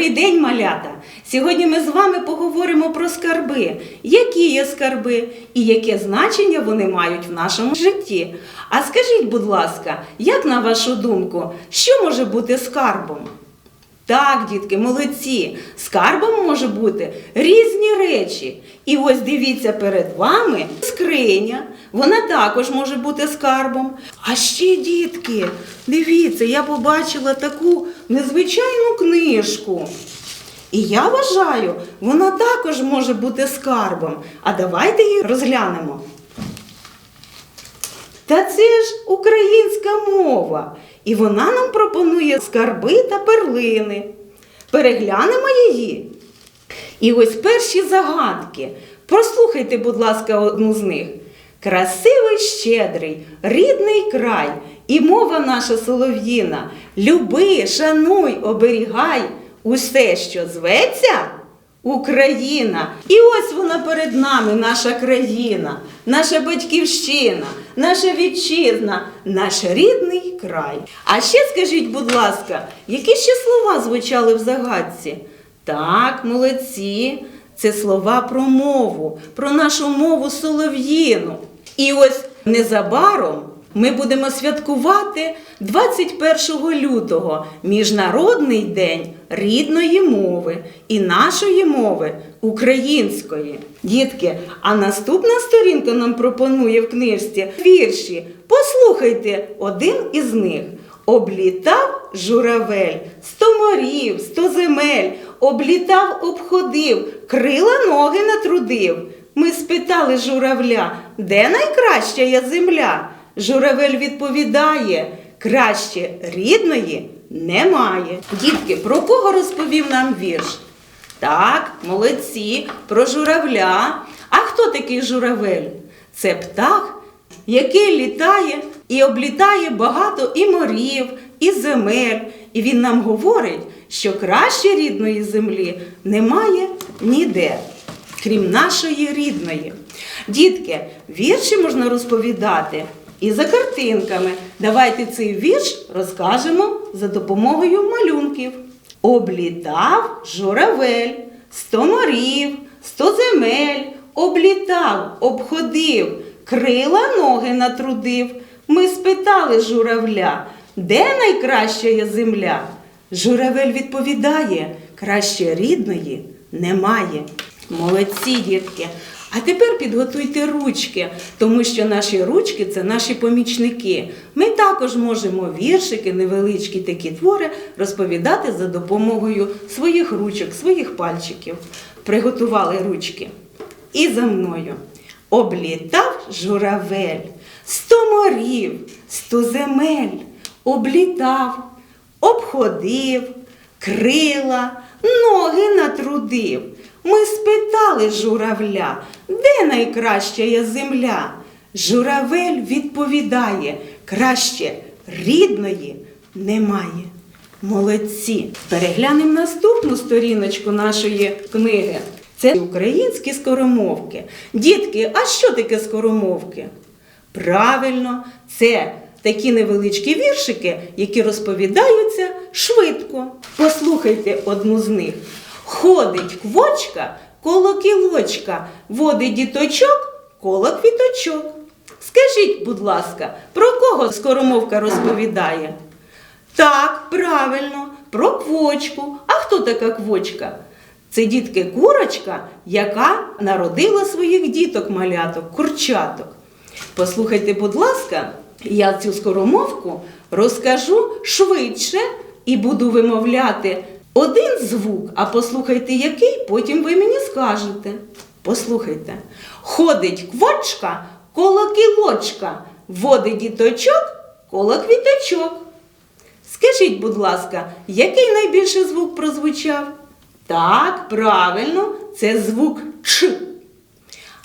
Добрий день, малята! Сьогодні ми з вами поговоримо про скарби, які є скарби і яке значення вони мають в нашому житті. А скажіть, будь ласка, як на вашу думку, що може бути скарбом? Так, дітки, молодці. Скарбом може бути різні речі. І ось дивіться перед вами скриня. Вона також може бути скарбом. А ще, дітки, дивіться, я побачила таку незвичайну книжку. І я вважаю, вона також може бути скарбом. А давайте її розглянемо. Та це ж українська мова, і вона нам пропонує скарби та перлини. Переглянемо її. І ось перші загадки. Прослухайте, будь ласка, одну з них. Красивий, щедрий, рідний край, і мова наша солов'їна. Люби, шануй, оберігай усе, що зветься. Україна. І ось вона перед нами, наша країна, наша батьківщина, наша вітчизна, наш рідний край. А ще скажіть, будь ласка, які ще слова звучали в загадці? Так, молодці, це слова про мову, про нашу мову солов'їну. І ось незабаром ми будемо святкувати 21 лютого Міжнародний день рідної мови і нашої мови української. Дітки, а наступна сторінка нам пропонує в книжці вірші. Послухайте один із них. Облітав журавель, сто морів, сто земель, облітав, обходив, крила ноги натрудив. Ми спитали журавля, де найкраща є земля? Журавель відповідає, краще рідної немає. Дітки, про кого розповів нам вірш? Так, молодці, про журавля. А хто такий журавель? Це птах, який літає і облітає багато і морів, і земель. І він нам говорить, що краще рідної землі немає ніде, крім нашої рідної. Дітки, вірші можна розповідати і за картинками. Давайте цей вірш розкажемо за допомогою малюнків. Облітав журавель, сто морів, сто земель, облітав, обходив, крила ноги натрудив. Ми спитали журавля, де найкраща земля? Журавель відповідає, краще рідної немає. Молодці, дітки. А тепер підготуйте ручки, тому що наші ручки це наші помічники. Ми також можемо віршики, невеличкі такі твори розповідати за допомогою своїх ручок, своїх пальчиків. Приготували ручки. І за мною. Облітав журавель, сто морів, сто земель, облітав, обходив, крила, ноги натрудив. Ми спитали журавля, де найкраща є земля? Журавель відповідає, краще рідної немає. Молодці. Переглянемо наступну сторіночку нашої книги. Це українські скоромовки. Дітки, а що таке скоромовки? Правильно, це такі невеличкі віршики, які розповідаються швидко. Послухайте одну з них. Ходить квочка, коло кілочка, водить діточок, коло квіточок. Скажіть, будь ласка, про кого скоромовка розповідає? Так, правильно, про квочку. А хто така квочка? Це дітки курочка, яка народила своїх діток маляток, курчаток. Послухайте, будь ласка, я цю скоромовку розкажу швидше і буду вимовляти один звук, а послухайте який, потім ви мені скажете. Послухайте. Ходить квочка коло кілочка, водить діточок коло квіточок. Скажіть, будь ласка, який найбільший звук прозвучав? Так, правильно, це звук Ч.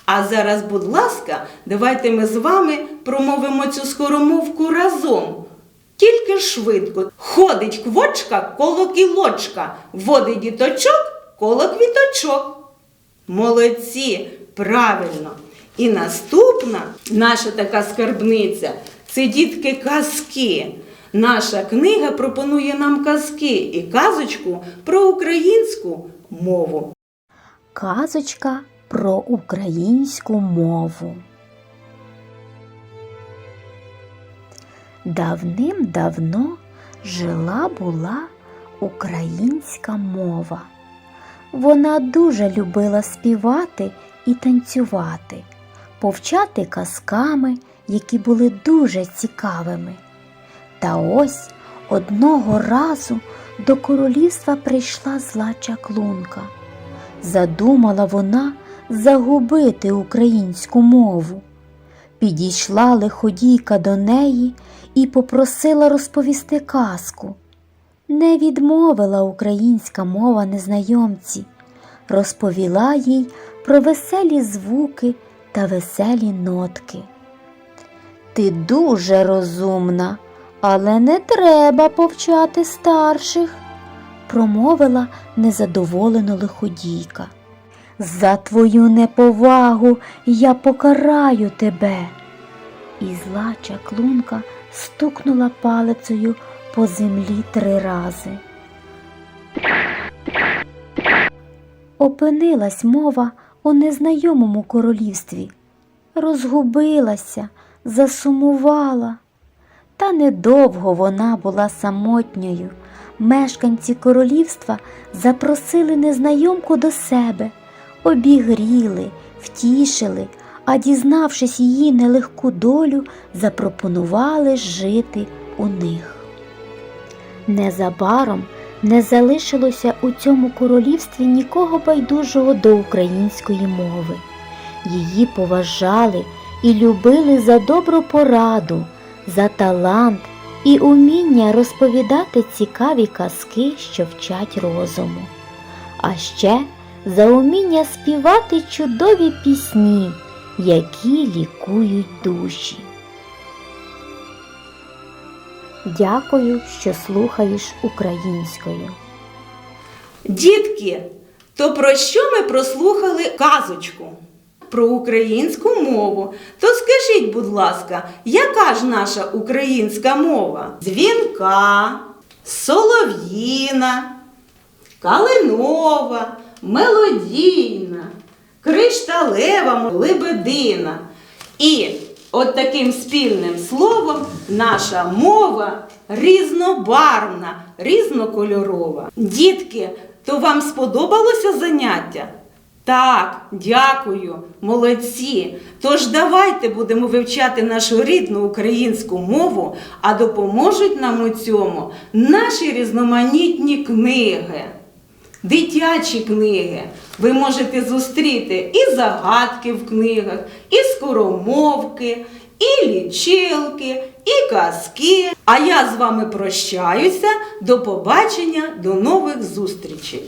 А зараз, будь ласка, давайте ми з вами промовимо цю скоромовку разом. Тільки швидко. Ходить квочка коло кілочка, водить діточок коло квіточок. Молодці, правильно. І наступна наша така скарбниця це дітки казки. Наша книга пропонує нам казки і казочку про українську мову. Казочка про українську мову. Давним-давно жила була українська мова. Вона дуже любила співати і танцювати, повчати казками, які були дуже цікавими. Та ось одного разу до королівства прийшла зла чаклунка. Задумала вона загубити українську мову. Підійшла лиходійка до неї і попросила розповісти казку. Не відмовила українська мова незнайомці, розповіла їй про веселі звуки та веселі нотки. Ти дуже розумна, але не треба повчати старших, промовила незадоволено лиходійка. За твою неповагу я покараю тебе. І зла чаклунка стукнула палицею по землі три рази. Опинилась мова у незнайомому королівстві, розгубилася, засумувала. Та недовго вона була самотньою. Мешканці королівства запросили незнайомку до себе, обігріли, втішили, а дізнавшись її нелегку долю, запропонували жити у них. Незабаром не залишилося у цьому королівстві нікого байдужого до української мови. Її поважали і любили за добру пораду, за талант і уміння розповідати цікаві казки, що вчать розуму. А ще за уміння співати чудові пісні, які лікують душі. Дякую, що слухаєш українською. Дітки, то про що ми прослухали казочку? Про українську мову. То скажіть, будь ласка, яка ж наша українська мова? Дзвінка, солов'їна, калинова, мелодійна, кришталева, лебедина. І от таким спільним словом наша мова різнобарвна, різнокольорова. Дітки, то вам сподобалося заняття? Так, дякую, молодці. Тож давайте будемо вивчати нашу рідну українську мову, а допоможуть нам у цьому наші різноманітні книги. Дитячі книги. Ви можете зустріти і загадки в книгах, і скоромовки, і лічилки, і казки. А я з вами прощаюся. До побачення, до нових зустрічей!